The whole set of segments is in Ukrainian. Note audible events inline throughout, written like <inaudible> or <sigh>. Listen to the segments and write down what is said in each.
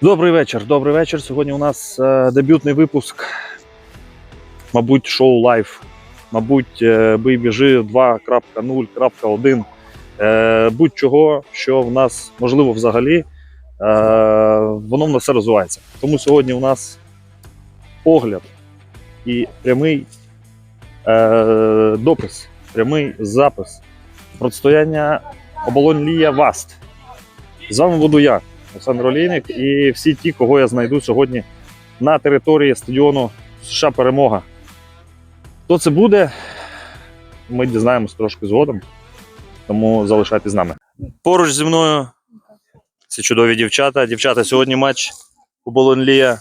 Добрий вечір. Добрий вечір. Сьогодні у нас е, дебютний випуск. Мабуть, шоу лайв. Мабуть, е, бий біжи 2.0.1. Е, будь-чого, що в нас можливо взагалі, воно в нас все розвивається. Тому сьогодні у нас огляд і прямий допис, прямий запис протистояння оболонь Лія Васт. З вами буду я, Олександр Олійник, і всі ті, кого я знайду сьогодні на території стадіону США Перемога. Хто це буде, ми дізнаємось трошки згодом, тому залишайтесь з нами. Поруч зі мною ці чудові дівчата. Дівчата, сьогодні матч у Болонлія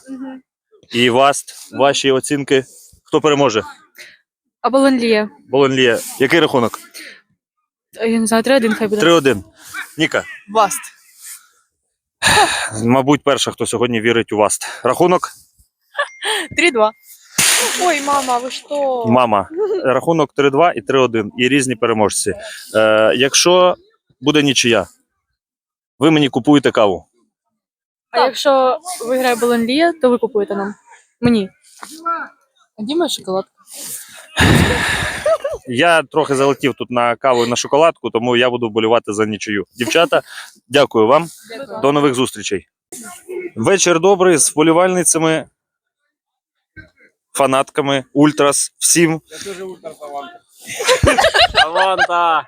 і Васт. Ваші оцінки. Хто переможе? Оболонлія. Болонлія. Який рахунок? Я не знаю, 3-1 хай буде. 3-1. Ніка. Васт. Мабуть, перша, хто сьогодні вірить у Васт. Рахунок? 3-2. Ой, мама, ви що? Мама. Рахунок 3-2 і 3-1. І різні переможці. Е, якщо буде нічия, ви мені купуєте каву. А якщо виграє Оболонлія, то ви купуєте нам. Мені. А де моя шоколадка? Я трохи залетів тут на каву і на шоколадку, тому я буду вболівати за нічию. Дівчата, дякую вам. До нових зустрічей. Вечір добрий з вболівальницями, фанатками, ультрас, всім. Аванта!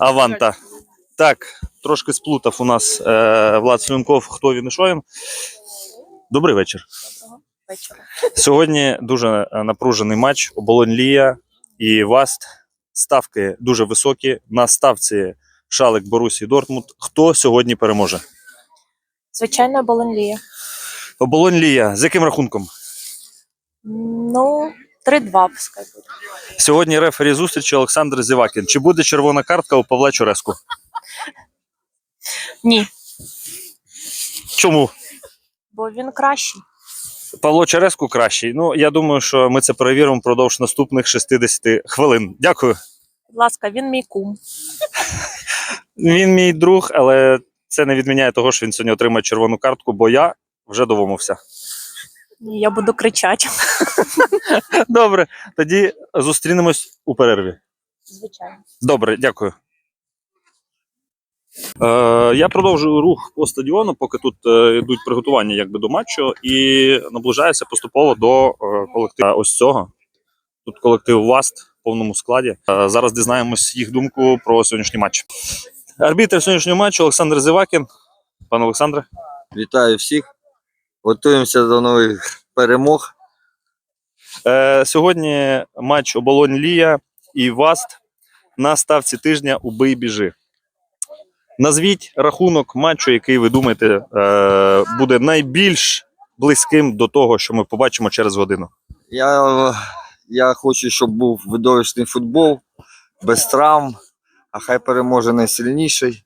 Аванта. Так, трошки сплутав у нас е, Влад Слюнков, хто він і що він. Добрий вечір. Вечора. Сьогодні дуже е, напружений матч. Оболонь Лія і Васт. Ставки дуже високі. На ставці Шалик Борусі Дортмунд. Хто сьогодні переможе? Звичайно, Болонлія. Оболонь Лія. З яким рахунком? Ну, 3-2 пускай буде. Сьогодні рефері зустрічі Олександр Зівакін. Чи буде червона картка у Павла Чореску? Ні, Чому? бо він кращий. Павло Череску кращий. Ну, я думаю, що ми це перевіримо впродовж наступних 60 хвилин. Дякую. Будь ласка, він мій кум. <laughs> Він мій друг, але це не відміняє того, що він сьогодні отримає червону картку, бо я вже домовився. Ні, Я буду кричати. <laughs> Добре, тоді зустрінемось у перерві. Звичайно. Добре, дякую. Е, я продовжую рух по стадіону, поки тут е, йдуть приготування якби, до матчу, і наближаюся поступово до е, колективу ось цього. Тут колектив Васт в повному складі. Е, зараз дізнаємось їх думку про сьогоднішній матч. Арбітр сьогоднішнього матчу Олександр Зивакін. Пане Олександре. Вітаю всіх. Готуємося до нових перемог. Е, сьогодні матч Оболонь Лія і Васт на ставці тижня Убий біжи. Назвіть рахунок матчу, який ви думаєте е, буде найбільш близьким до того, що ми побачимо через годину. Я, я хочу, щоб був видовищний футбол, без травм, а хай переможе найсильніший.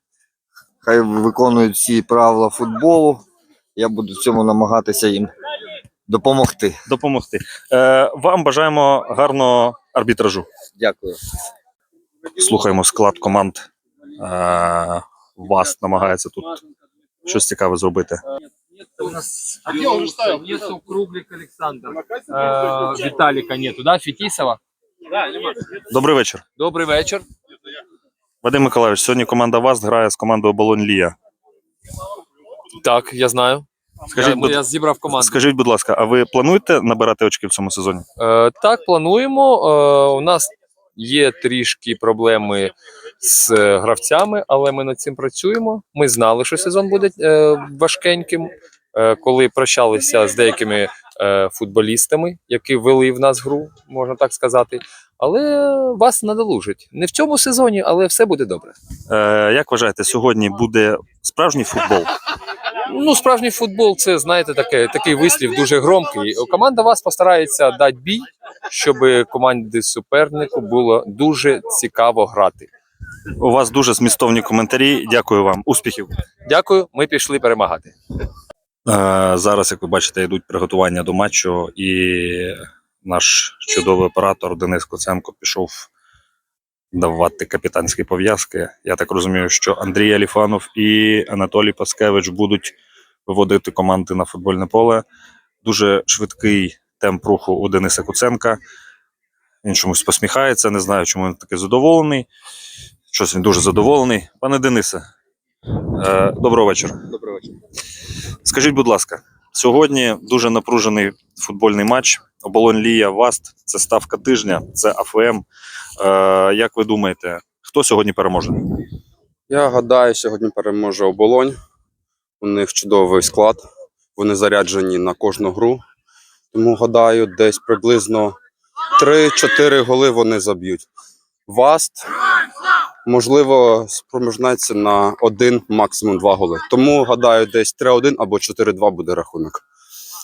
Хай виконують всі правила футболу. Я буду цьому намагатися їм допомогти. Допомогти. Е, вам бажаємо гарного арбітражу. Дякую. Слухаємо склад команд. Е, Васт намагається тут щось цікаве зробити. У нас нету Круглик Александр. Э, Виталика нету, да? Фетисова? Добрий вечір. Добрий вечір. Вадим Миколаївич, сьогодні команда Васт грає з командою Оболонь Лія. Так, я знаю. Скажіть, я, будь- я зібрав команду. Скажіть, будь ласка, а ви плануєте набирати очки в цьому сезоні? Е, так, плануємо. Е, у нас є трішки проблеми з е, гравцями, але ми над цим працюємо. Ми знали, що сезон буде е, важкеньким. Е, коли прощалися з деякими футболістами, які вели в нас гру, можна так сказати. Але вас надолужить. Не в цьому сезоні, але все буде добре. Е, як вважаєте, сьогодні буде справжній футбол? Ну, справжній футбол це, знаєте, таке, такий вислів дуже громкий. Команда вас постарається дати бій, щоб команді супернику було дуже цікаво грати. У вас дуже змістовні коментарі. Дякую вам. Успіхів. Дякую, ми пішли перемагати. Е, зараз, як ви бачите, йдуть приготування до матчу, і наш чудовий оператор Денис Коценко пішов давати капітанські пов'язки. Я так розумію, що Андрій Аліфанов і Анатолій Паскевич будуть виводити команди на футбольне поле. Дуже швидкий темп руху у Дениса Куценка. Він чомусь посміхається, не знаю, чому він такий задоволений. Щось він дуже задоволений. Пане Денисе, е, доброго вечора. Доброго вечора. Скажіть, будь ласка, сьогодні дуже напружений футбольний матч. Оболонь Лія Васт. Це ставка тижня, це АФМ. Е, як ви думаєте, хто сьогодні переможе? Я гадаю, сьогодні переможе оболонь. У них чудовий склад. Вони заряджені на кожну гру. Тому гадаю, десь приблизно 3-4 голи вони заб'ють. Васт, можливо, спроміжнеться на один, максимум два голи. Тому гадаю, десь 3-1 або 4-2 буде рахунок.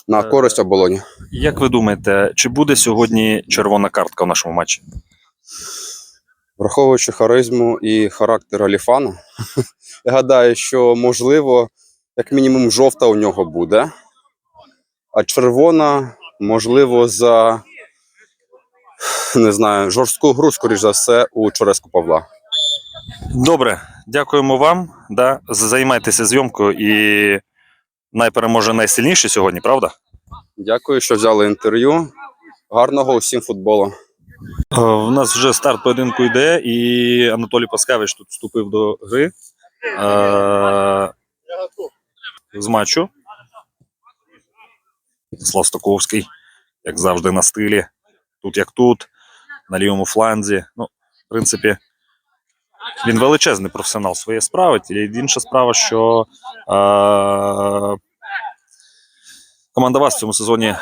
На Е, користь оболоні. Як ви думаєте, чи буде сьогодні червона картка в нашому матчі? Враховуючи харизму і характер Аліфана, <laughs> я гадаю, що можливо, як мінімум, жовта у нього буде, а червона, можливо, за не знаю, жорстку гру, скоріш за все, у Чореску Павла. Добре, дякуємо вам. Да, займайтеся зйомкою і найпереможе найсильніший сьогодні, правда? Дякую, що взяли інтерв'ю. Гарного усім футболу. Е, У нас вже старт поєдинку йде, і Анатолій Паскевич тут вступив до гри е- з матчу. Слав Стоковський, як завжди, на стилі. Тут як тут, на лівому фланзі. Ну, в принципі, він величезний професіонал своєї справи. Тільки Інша справа, що е- команда вас в цьому сезоні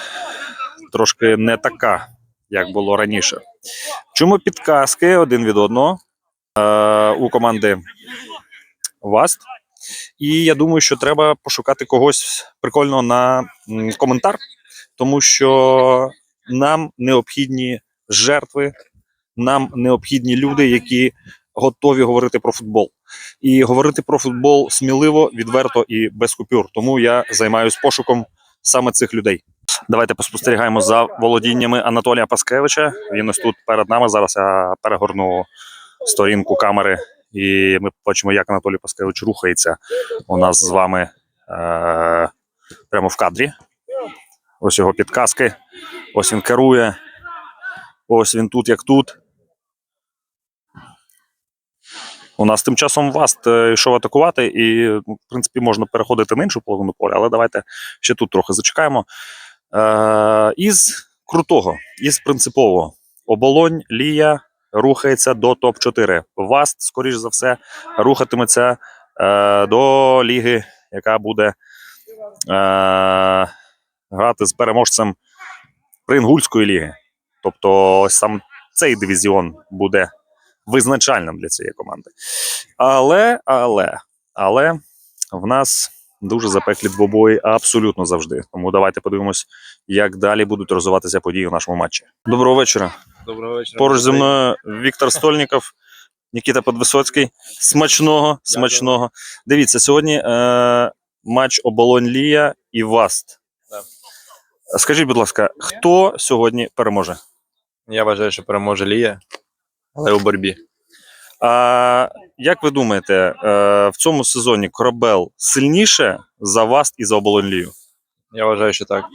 трошки не така, як було раніше. Чому підказки один від одного е, у команди Васт? І я думаю, що треба пошукати когось прикольного на коментар, тому що нам необхідні жертви, нам необхідні люди, які готові говорити про футбол. І говорити про футбол сміливо, відверто і без купюр. Тому я займаюся пошуком саме цих людей. Давайте поспостерігаємо за володіннями Анатолія Паскевича. Він ось тут перед нами. Зараз я перегорну сторінку камери, і ми побачимо, як Анатолій Паскевич рухається у нас з вами е- прямо в кадрі. Ось його підказки. Ось він керує. Ось він тут, як тут. У нас тим часом Васт е, йшов атакувати, і, ну, в принципі, можна переходити на іншу половину поля, але давайте ще тут трохи зачекаємо. Е, із крутого, із принципового. Оболонь Лія рухається до топ-4. Васт, скоріш за все, рухатиметься е, до ліги, яка буде е, грати з переможцем Прингульської ліги. Тобто, ось сам цей дивізіон буде визначальним для цієї команди. Але, але, але в нас дуже запеклі двобої абсолютно завжди. Тому давайте подивимось, як далі будуть розвиватися події у нашому матчі. Доброго вечора. Доброго вечора. Поруч зі мною Віктор Стольніков, Нікіта Подвисоцький. Смачного, смачного. Дивіться, сьогодні е, матч Оболонь Лія і Васт. Скажіть, будь ласка, хто сьогодні переможе? Я вважаю, що переможе Лія, але у боротьбі. А як ви думаєте, е, в цьому сезоні Корабел сильніше за Васт і за Оболонь Лію? Я вважаю, що так.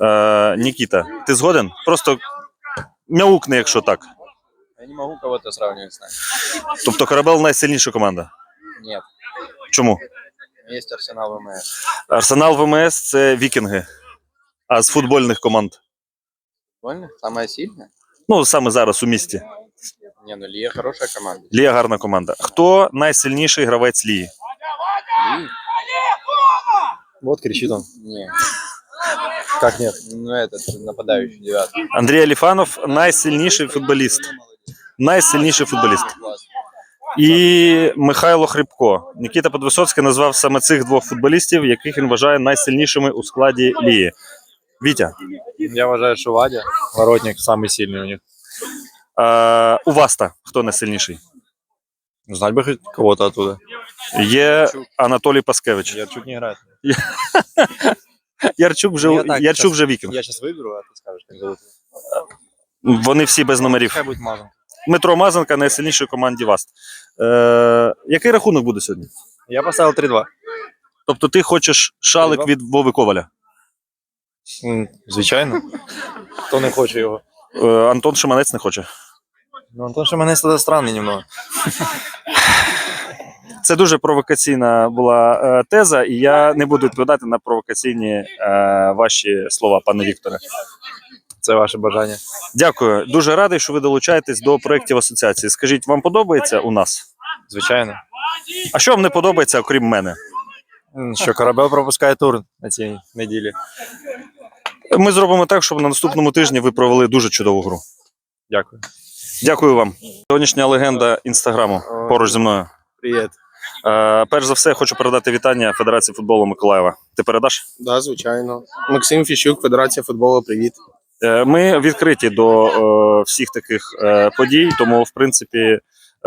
Е, Нікіта, ти згоден? Просто мяукни, якщо так. Я не можу кого-то сравнивать с нами. Тобто Корабел найсильніша команда. Нет. Чому? Есть Арсенал ВМС. Арсенал ВМС це вікінги. А з футбольних команд. Больно? Самая сильная? Ну, саме зараз у місті. Не, ну Лия хорошая команда. Лія гарна команда. Хто найсильніший гравець Лії? Лия? Вот кричит он. Не. Как нет? Ну этот, нападающий, девятый. Андрій Аліфанов найсильніший футболіст. Найсильніший футболіст. І Михайло Хрипко. Нікіта Подвисоцький назвав саме цих двох футболістів, яких він вважає найсильнішими у складі Лії. Вітя, Я вважаю, що Вадя, воротник, самый сильный у них. е, у Васта хто найсильніший? Знать бы хоть кого-то оттуда. Є Анатолій Паскевич. Ярчук не играет. <laughs> Ярчук вже, Ну, я так, Ярчук щас- вже вікінг. Я сейчас выберу, а ты скажешь, как зовут. Вони всі без номерів. Пускай будет Мазан. Дмитро Мазанка найсильнішої команді Васт. Е, який рахунок буде сьогодні? Я поставил 3-2. Тобто ти хочеш шалик від Вови Коваля? Звичайно. Хто не хоче його? Е, Антон Шиманець не хоче. Ну, Антон Шиманець тоді странний немного. Це дуже провокаційна була е, теза, і я не буду відповідати на провокаційні е, ваші слова, пане Вікторе. Це ваше бажання. Дякую. Дуже радий, що ви долучаєтесь до проєктів асоціації. Скажіть, вам подобається у нас? Звичайно. А що вам не подобається, окрім мене? Що корабель пропускає тур на цій неділі. Ми зробимо так, щоб на наступному тижні ви провели дуже чудову гру. Дякую. Дякую вам. Сьогоднішня легенда інстаграму поруч зі мною. Привіт. Е, перш за все, хочу передати вітання Федерації футболу Миколаєва. Ти передаш? Да, звичайно. Максим Фіщук, Федерація футболу. Привіт. Е, Ми відкриті до е, всіх таких е, подій, тому в принципі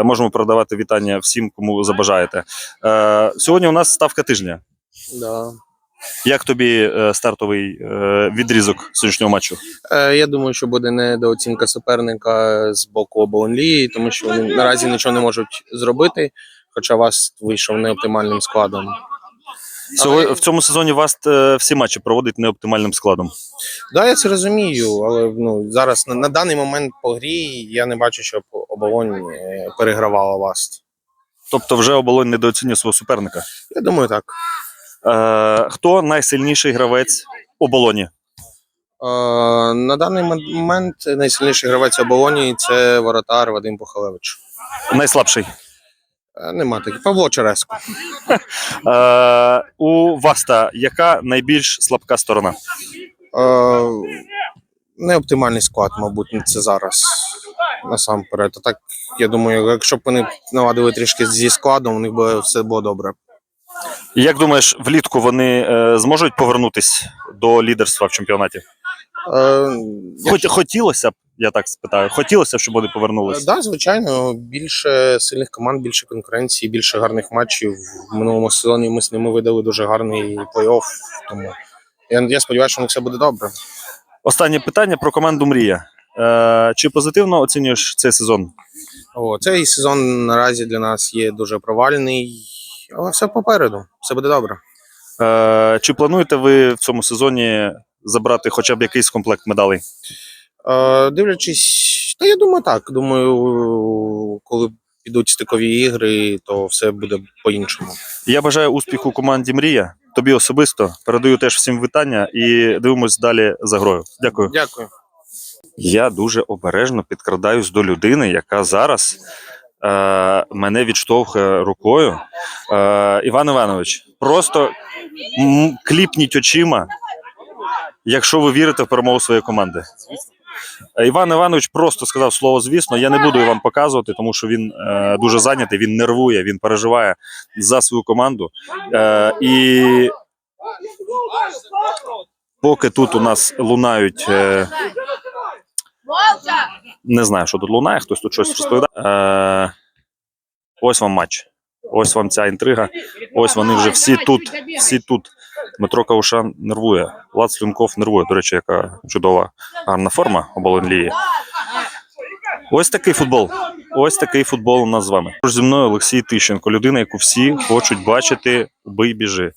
можемо передавати вітання всім, кому забажаєте. Е, Сьогодні у нас ставка тижня. Да. Як тобі е, стартовий е, відрізок сьогоднішнього матчу? Е, я думаю, що буде недооцінка суперника з боку оболонлії, тому що вони наразі нічого не можуть зробити, хоча вас вийшов неоптимальним складом. Сьогодні в цьому сезоні вас всі матчі проводить неоптимальним складом. Да, я це розумію, але ну зараз на, на даний момент по грі я не бачу, щоб оболонь перегравала вас. Тобто, вже оболонь недооцінює свого суперника. Я думаю, так. Е, Хто найсильніший гравець оболоні? Е, на даний момент найсильніший гравець оболоні це воротар Вадим Пухалевич. Найслабший? Е, Нема таких. Павло Череско. Е, у Васта яка найбільш слабка сторона? Е, неоптимальний склад, мабуть, це зараз. Насамперед. А так, я думаю, якщо б вони наладили трішки зі складом, у них би все було добре. Як думаєш, влітку вони е, зможуть повернутись до лідерства в чемпіонаті? Е, Хоч хотілося б, я так спитаю, хотілося б, щоб вони Так, повернулись. да, звичайно, більше сильних команд, більше конкуренції, більше гарних матчів. В минулому сезоні ми з ними видали дуже гарний плей-офф. Тому я, я сподіваюся, що у них все буде добре. Останнє питання про команду Мрія. Е, чи позитивно оцінюєш цей сезон? О, цей сезон наразі для нас є дуже провальний, але все попереду, все буде добре. Е, чи плануєте ви в цьому сезоні забрати хоча б якийсь комплект медалей? Е, дивлячись, та я думаю, так. Думаю, коли підуть стикові ігри, то все буде по-іншому. Я бажаю успіху команді Мрія. Тобі особисто передаю теж всім вітання і дивимось далі за грою. Дякую. Дякую. Я дуже обережно підкрадаюсь до людини, яка зараз мене відштовхує рукою. Е, Іван Іванович, просто кліпніть очима, якщо ви вірите в перемогу своєї команди. Е, Іван Іванович просто сказав слово звісно. Я не буду вам показувати, тому що він е, дуже зайнятий, він нервує, він переживає за свою команду. Е, і поки тут у нас лунають. Е, не знаю, що тут лунає, хтось тут щось розповідає. Е, ось вам матч. Ось вам ця інтрига. Ось вони вже всі тут. Всі тут. Дмитро Каушан нервує. Влад Слюнков нервує. До речі, яка чудова гарна форма оболонь Лії. Ось такий футбол. Ось такий футбол у нас з вами. Зі мною Олексій Тищенко, людина, яку всі хочуть бачити бий біжи.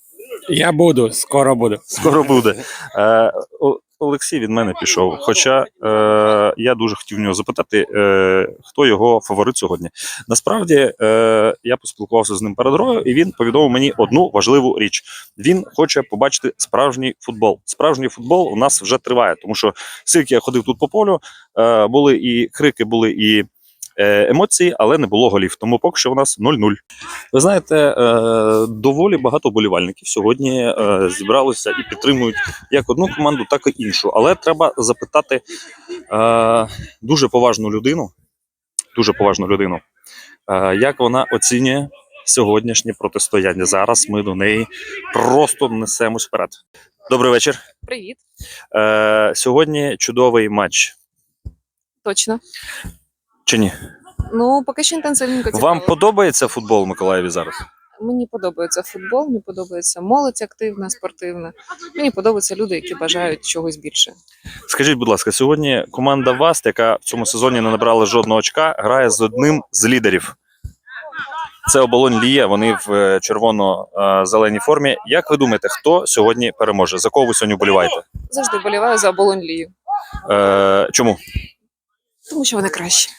Я буду, скоро буду. Скоро буде. Е, Олексій від мене пішов. Хоча е, я дуже хотів в нього запитати, е, хто його фаворит сьогодні. Насправді е, я поспілкувався з ним перед грою, і він повідомив мені одну важливу річ: він хоче побачити справжній футбол. Справжній футбол у нас вже триває, тому що скільки я ходив тут по полю, е, були і крики, були і. Е, Емоції, але не було голів. Тому поки що у нас 0-0. Ви знаєте, е, доволі багато болівальників сьогодні е, зібралися і підтримують як одну команду, так і іншу. Але треба запитати дуже поважну людину, дуже поважну людину, як вона оцінює сьогоднішнє протистояння. Зараз ми до неї просто несемось вперед. Добрий вечір. Привіт. Сьогодні чудовий матч. Точно. Чи ні? Ну, поки що інтенсивненько. Вам подобається футбол в Миколаєві зараз? Мені подобається футбол, мені подобається молодь активна, спортивна. Мені подобаються люди, які бажають чогось більше. Скажіть, будь ласка, сьогодні команда Васт, яка в цьому сезоні не набрала жодного очка, грає з одним з лідерів. Це оболонь Лія, вони в е, червоно-зеленій формі. Як ви думаєте, хто сьогодні переможе? За кого ви сьогодні вболіваєте? Завжди боліваю за оболонь Лію, Е, чому? Тому що вони кращі.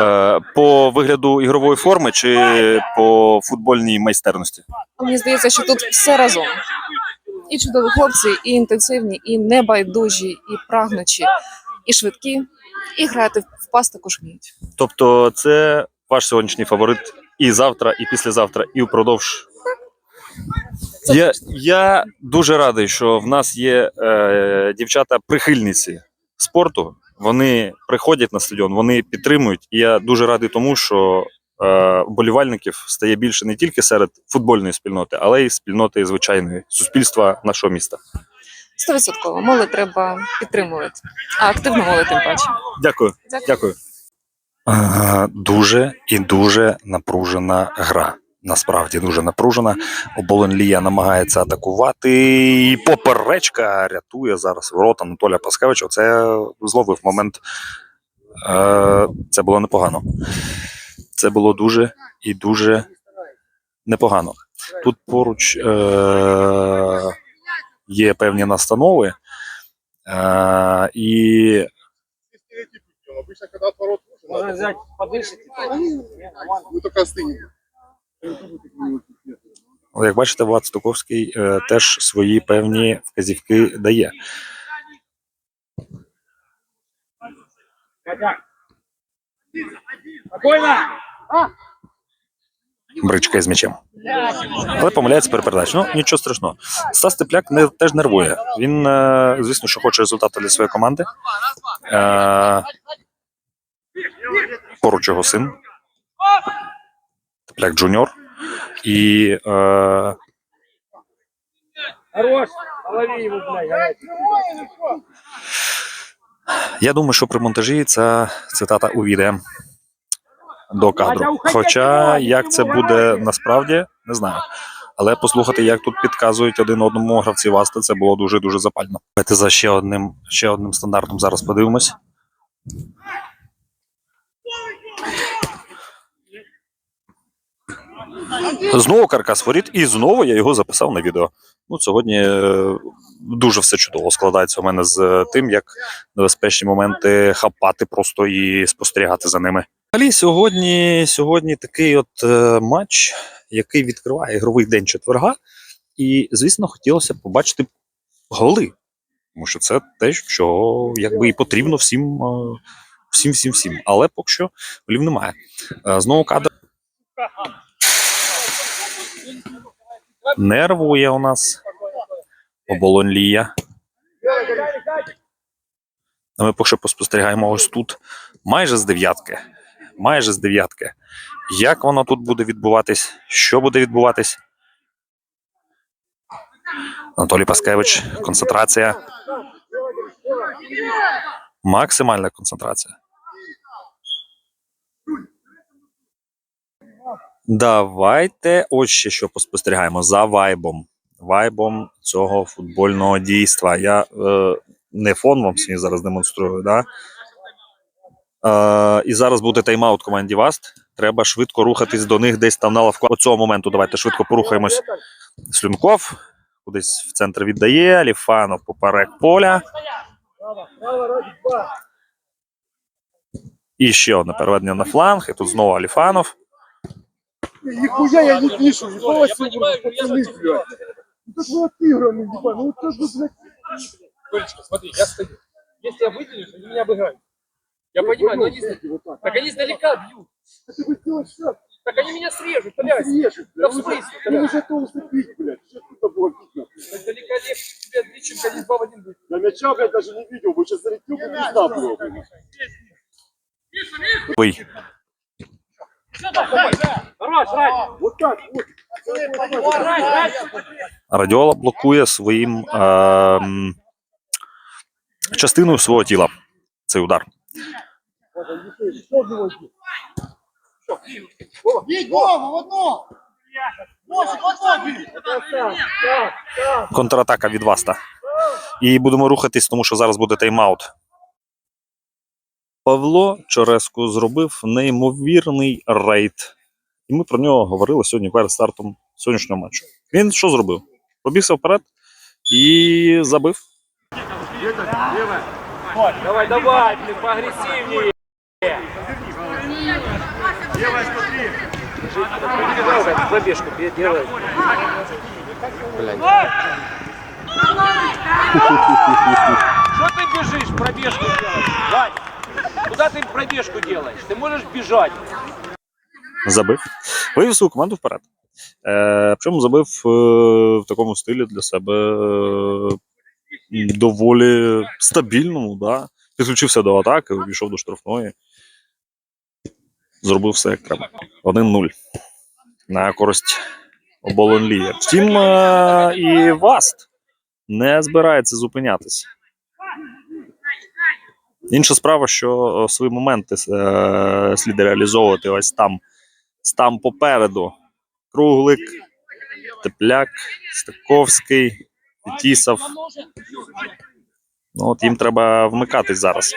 Е, по вигляду ігрової форми чи по футбольній майстерності? Мені здається, що тут все разом. І чудові хлопці, і інтенсивні, і небайдужі, і прагнучі, і швидкі, і грати в пас також вміють. Тобто, це ваш сьогоднішній фаворит і завтра, і післязавтра, і впродовж. Я, я дуже радий, що в нас є е, дівчата-прихильниці спорту. Вони приходять на стадіон, вони підтримують. І я дуже радий тому, що е, вболівальників стає більше не тільки серед футбольної спільноти, але й спільноти звичайної суспільства нашого міста. Стовідсотково. Молодь треба підтримувати, а активно молодь тим паче. Дякую. Дякую. Дякую. Е, Дуже і дуже напружена гра. Насправді дуже напружена. Оболонь Лія намагається атакувати. І поперечка рятує зараз ворота Анатолія Паскевича. Це зловив момент. Е, Це було непогано. Це було дуже і дуже непогано. Тут поруч е, є певні настанови. Е, і Можно взять подышите. Але, як бачите, Влад Стуковський е, теж свої певні вказівки дає. Бричка із м'ячем. Але помиляється при передачі. Ну, нічого страшного. Стас Тепляк не, теж нервує. Він, е, звісно, що хоче результату для своєї команди. Е, поруч його син. Тепляк Джуніор. І е. Я думаю, що при монтажі ця цитата увійде до кадру. Хоча як це буде насправді, не знаю. Але послухати, як тут підказують один одному гравці Васта, це було дуже дуже запально. Давайте за ще одним ще одним стандартом зараз подивимось. Знову каркас воріт, і знову я його записав на відео. Ну, сьогодні е, дуже все чудово складається у мене з е, тим, як небезпечні моменти хапати просто і спостерігати за ними. Взагалі, сьогодні, сьогодні такий от е, матч, який відкриває ігровий день четверга. І, звісно, хотілося б побачити голи. Тому що це те, що якби і потрібно всім, всім, всім, всім. Але поки що голів немає. Знову кадр. Нервує у нас оболонь Лія. А Ми поки що поспостерігаємо ось тут. Майже з дев'ятки. Майже з дев'ятки. Як воно тут буде відбуватись? Що буде відбуватись? Анатолій Паскевич, концентрація. Максимальна концентрація. Давайте ось ще що поспостерігаємо за вайбом. Вайбом цього футбольного дійства. Я е, не фон вам сьогодні зараз демонструю, да? Е, і зараз буде тайм-аут команді Васт. Треба швидко рухатись до них десь там на лавку. До цього моменту давайте швидко порухаємось. Слюнков кудись в центр віддає. Ліфанов поперек поля. І ще одне переведення на фланг. І тут знову Аліфанов. Нихуя я не вижу. Ебало сегодня, пацаны, блядь. Ну так вы отыграны, ебать. Ну как бы, блядь. Колечка, смотри, я стою. Если я выделюсь, они меня обыграют. Я понимаю, но они... Вот так. Они издалека бьют. Это вы сделаешь шаг, Так они меня срежут, блядь. съешь, Да блядь. в Вы смысле, же- Вы уже готовы уступить, блядь. Что тут было видно? Издалека легче тебя отбить, чем ходить два в один быть. Я мяча, блядь, даже не видел. Вы сейчас залетел, бы не знал блядь. Ой, Радіола блокує своїм ем, частиною свого тіла цей удар. Контратака від Васта. І будемо рухатись, тому що зараз буде тайм-аут. Павло Чореску зробив неймовірний рейд І ми про нього говорили сьогодні перед стартом сьогоднішнього матчу. Він що зробив? Пробігся вперед і забив. Давай, давай, блин, поагрессивнее. Пробежку делай. Что ты бежишь, пробежку делаешь? Куда ты пробежку делаешь? Ты можешь бежать. забив, вивів свою команду вперед. Е, причому забив е, в такому стилі для себе е, доволі стабільному. Да? Підключився до атаки, увійшов до штрафної. Зробив все як треба. 1-0 на користь оболонлія. Втім, е, і Васт не збирається зупинятися. Інша справа, що е, свої моменти е, слід реалізовувати ось там, там попереду. Круглик, Тепляк, Стаковський, Тісов. Ну, от їм треба вмикатись зараз.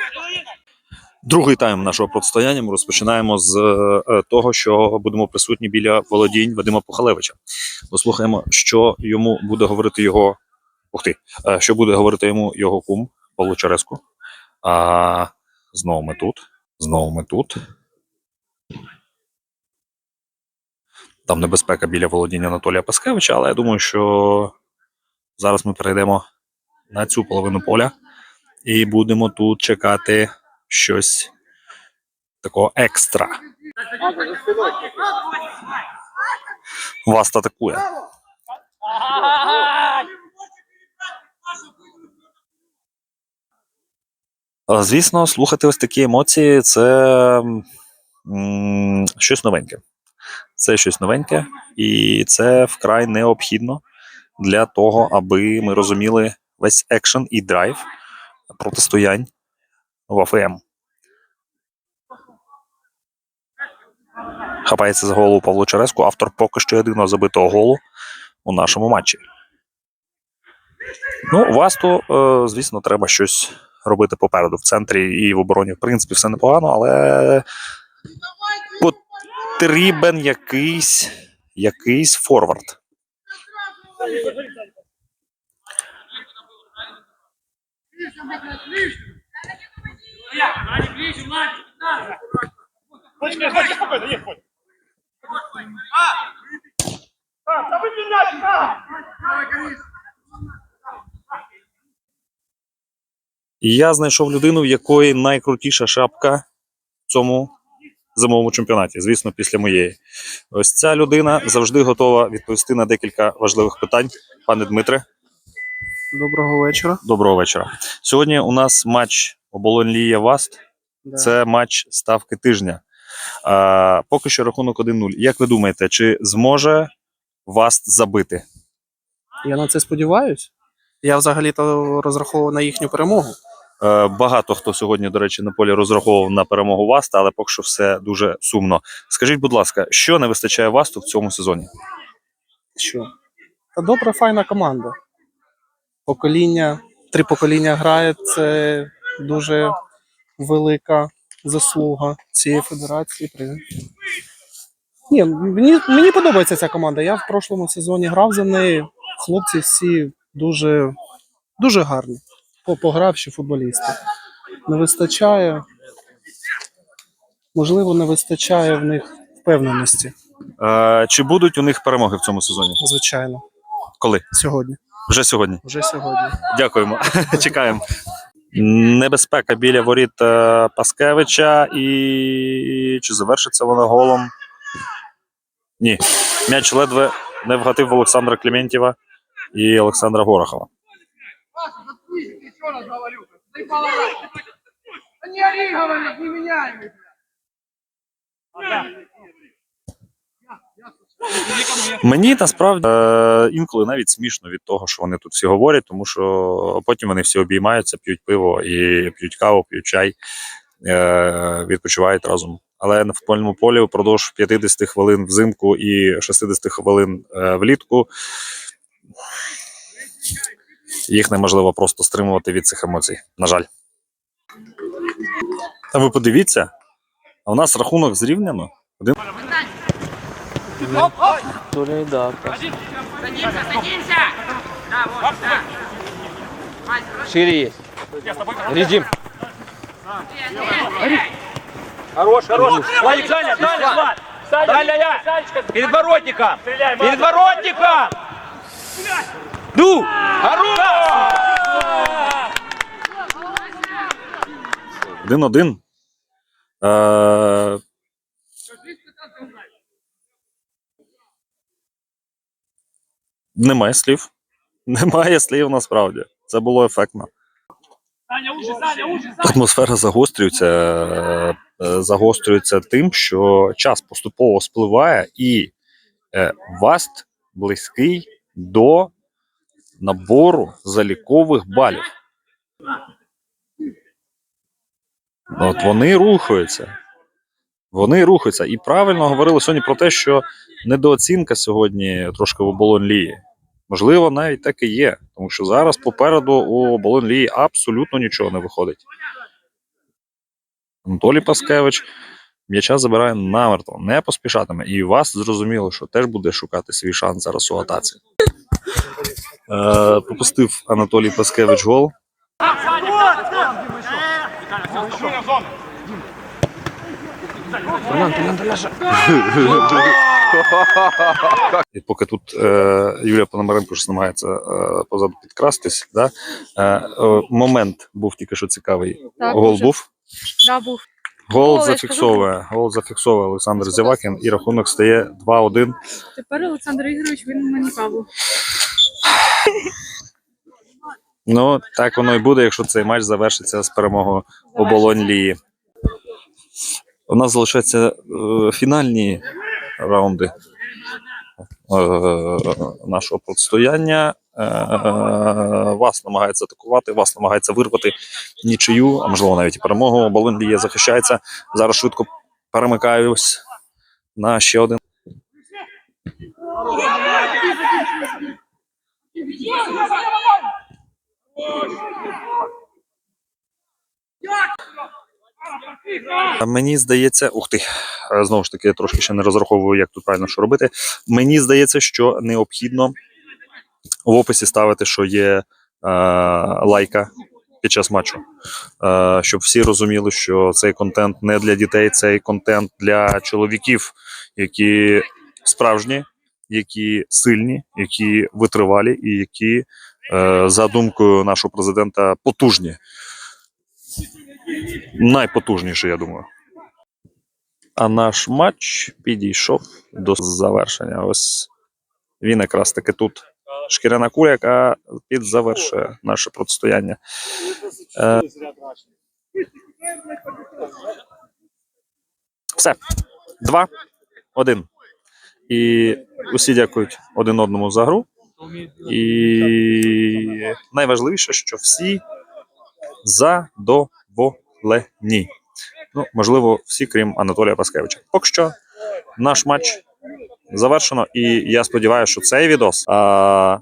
Другий тайм нашого протистояння ми розпочинаємо з е, того, що будемо присутні біля володінь Вадима Пухалевича. Послухаємо, що йому буде говорити його. Ух ти, е, що буде говорити йому його кум Павло Череску. А знову ми тут. Знову ми тут. Там небезпека біля володіння Анатолія Паскевича, але я думаю, що зараз ми перейдемо на цю половину поля і будемо тут чекати щось такого екстра. Вас атакує. Звісно, слухати ось такі емоції це м, щось новеньке. Це щось новеньке, і це вкрай необхідно для того, аби ми розуміли весь екшен і драйв протистоянь в АФМ. Хапається за голову Павло Череску, автор поки що єдиного забитого голу у нашому матчі. Ну, Васту, е, звісно, треба щось робити попереду. В центрі і в обороні, в принципі, все непогано, але потрібен якийсь, якийсь форвард. І я знайшов людину, в якої найкрутіша шапка в цьому зимовому чемпіонаті, звісно, після моєї. Ось ця людина завжди готова відповісти на декілька важливих питань. Пане Дмитре, Доброго вечора. доброго вечора. Сьогодні у нас матч оболонь Лія Васт. Це матч ставки тижня. А, поки що рахунок 1-0. Як ви думаєте, чи зможе Васт забити? Я на це сподіваюсь. Я взагалі-то розраховував на їхню перемогу. Е, Багато хто сьогодні, до речі, на полі розраховував на перемогу Васта, але поки що все дуже сумно. Скажіть, будь ласка, що не вистачає Васту в цьому сезоні? Що? Та добра, файна команда. Покоління, три покоління грає. Це дуже велика заслуга цієї федерації. Ні, мені, мені подобається ця команда. Я в прошлому сезоні грав за неї. Хлопці всі дуже, дуже гарні. По- Погравші футболісти. Не вистачає. Можливо, не вистачає в них впевненості, Е, Чи будуть у них перемоги в цьому сезоні? звичайно. Коли? Сьогодні. Вже сьогодні. Вже сьогодні. Дякуємо. <laughs> Чекаємо. Небезпека біля воріт е, Паскевича. І чи завершиться вона голом? Ні. М'яч ледве не вгатив в Олександра Клементєва і Олександра Горохова. Еще раз говорю. Ты балалай. Да не ори, говорит, не меняй. их. Мені насправді е, інколи навіть смішно від того, що вони тут всі говорять, тому що потім вони всі обіймаються, п'ють пиво і п'ють каву, п'ють чай, е, відпочивають разом. Але на футбольному полі впродовж 50 хвилин взимку і 60 хвилин е, влітку їх неможливо просто стримувати від цих емоцій. На жаль. Та ви подивіться, а у нас рахунок зрівняно. Один. То ли да. Шире есть. Режим. Хорош, хорош. Владик, Даня, Даня, Влад. Даня, я. Перед воротником. Перед воротником. Ну, хорош. Один-один. Е, Немає слів. Немає слів насправді. Це було ефектно. Атмосфера загострюється, е, е, загострюється тим, що час поступово спливає, і е, Васт близький до набору залікових балів. От вони рухаються. Вони рухаються. І правильно говорили сьогодні про те, що недооцінка сьогодні трошки в оболонь лії. Можливо, навіть так і є. Тому що зараз попереду у оболонь лії абсолютно нічого не виходить. Анатолій Паскевич м'яча забирає намертво, не поспішатиме. І вас зрозуміло, що теж буде шукати свій шанс зараз у атаці. Е, пропустив Анатолій Паскевич гол. І поки тут е, Юлія Пономаренко ж намагається е, позаду підкрастись, да? е, е, момент був тільки що цікавий. Так, Гол дуже. був. Да, був. Гол Гол, зафіксовує. Гол зафіксовує Олександр Зявакін, і рахунок стає 2-1. Тепер Олександр Ігорович він мені Павлу. Ну, так воно і буде, якщо цей матч завершиться з перемогою оболонь Лії. У нас залишаються е, фінальні раунди е, нашого протистояння. Е, вас намагається атакувати, вас намагається вирвати нічию, а можливо навіть і перемогу. Оболонь Лія захищається. Зараз швидко перемикаюсь на ще один. Мені здається, ух ти, е, знову ж таки, я трошки ще не розраховую, як тут правильно що робити. Мені здається, що необхідно в описі ставити, що є е, лайка під час матчу, е, щоб всі розуміли, що цей контент не для дітей, цей контент для чоловіків, які справжні, які сильні, які витривалі і які, е, за думкою нашого президента, потужні найпотужніший, я думаю. А наш матч підійшов до завершення. Ось він якраз таки тут. Шкіряна куля, яка підзавершує наше протистояння. Е, все. Два, один. І усі дякують один одному за гру. І найважливіше, що всі задоволені. Ну, можливо, всі, крім Анатолія Паскевича. Поки що наш матч завершено, і я сподіваюся, що цей відос, а,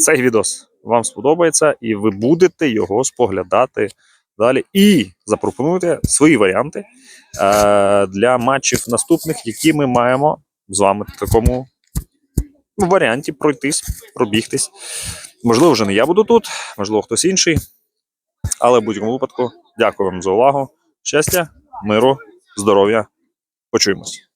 цей відос вам сподобається, і ви будете його споглядати далі. І запропонуйте свої варіанти е, для матчів наступних, які ми маємо з вами в такому варіанті пройтись, пробігтись. Можливо, вже не я буду тут, можливо, хтось інший. Але в будь-якому випадку, дякую вам за увагу. Щастя, миру, здоров'я. Почуємось.